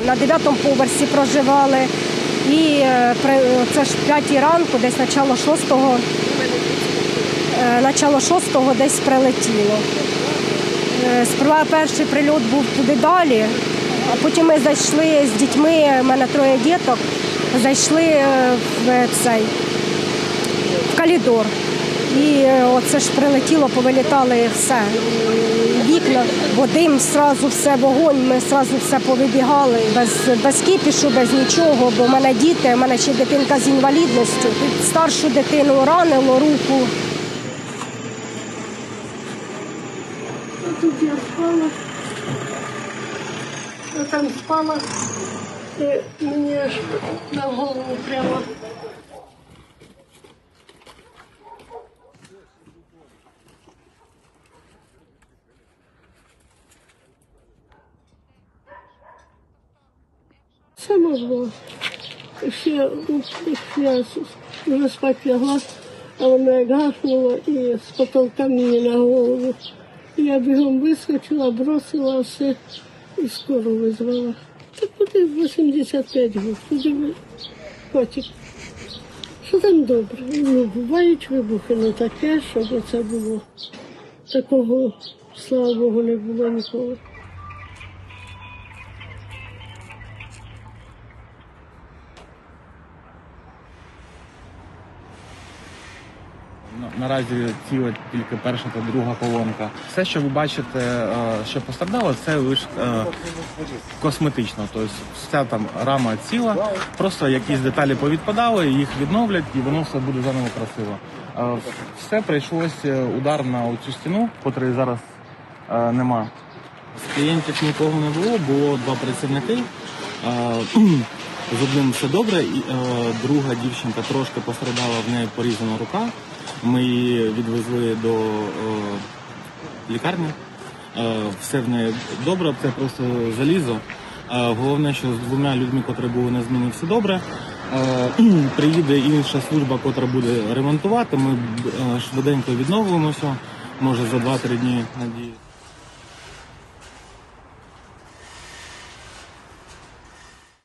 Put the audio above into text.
На дев'ятому поверсі проживали. І е, це ж п'ятій ранку, десь начало шостого, е, начало шостого десь прилетіло. Е, Сперва перший прильот був туди далі, а потім ми зайшли з дітьми, в мене троє діток, зайшли в цей в коридор. І е, оце ж прилетіло, повилітали все. Вікна, бо дим, зразу все, вогонь, ми зразу все повибігали, без, без кіпішу, без нічого, бо в мене діти, в мене ще дитинка з інвалідністю. Старшу дитину ранило руку. Тут я спала, а там спала, і мені аж на голову прямо. Сама була. Ще, ну, я вже спати лягла, а вона гахнула і з потолка мені на голову. Я бігом вискочила, бросила все і скоро визвала. Та куди 85 років, куди ви котик. Що там добре? Ну, бувають вибухи, не таке, щоб це було. Такого, слава Богу, не було ніколи. Наразі ціла тільки перша та друга колонка. Все, що ви бачите, е, що постраждало, це лише е, косметично. Тобто вся там рама ціла, просто якісь деталі повідпадали, їх відновлять і воно все буде заново красиво. Е, Все прийшлося удар на цю стіну, котрої зараз нема. З клієнтів нікого не було, було два працівники. З одним все добре, і е, друга дівчинка трошки пострадала, в неї порізана рука. Ми її відвезли до е, лікарні. Е, все в неї добре, це просто залізо. Головне, що з двома людьми, котрі були на зміні, все добре. Приїде інша служба, котра буде ремонтувати. Ми швиденько відновимося, може за 2-3 дні надію.